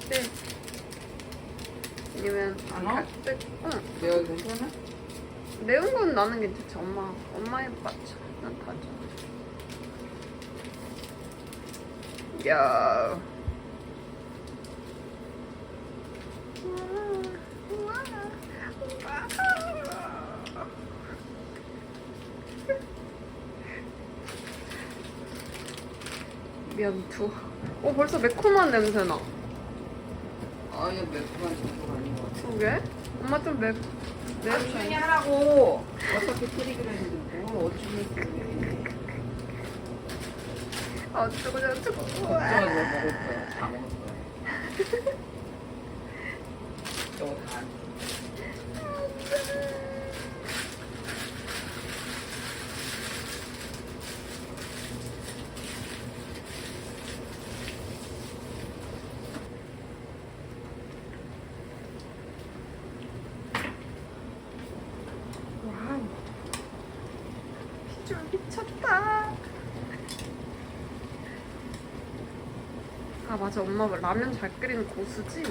깍지. 아니면 안 넣어? 깍지. 응. 내가 괜찮아? 매운 건 나는 괜찮지. 엄마. 엄마의 맛은 다죠. 야. 면투. 어 벌써 매콤한 냄새 나. 아 이거 매콤한 정도가 아닌 것 같아 그게? 엄마 좀 매. 매. 조용히 하라고 어차피 끓이기로 했는데 뭘 어쩌면 아 어쩌고 저쩌고. 걱정을 왜 먹을 거야 다 먹을 거야 저거 다 안- 와 비주얼 미쳤다. 아 맞아 엄마 라면 잘 끓이는 고수지?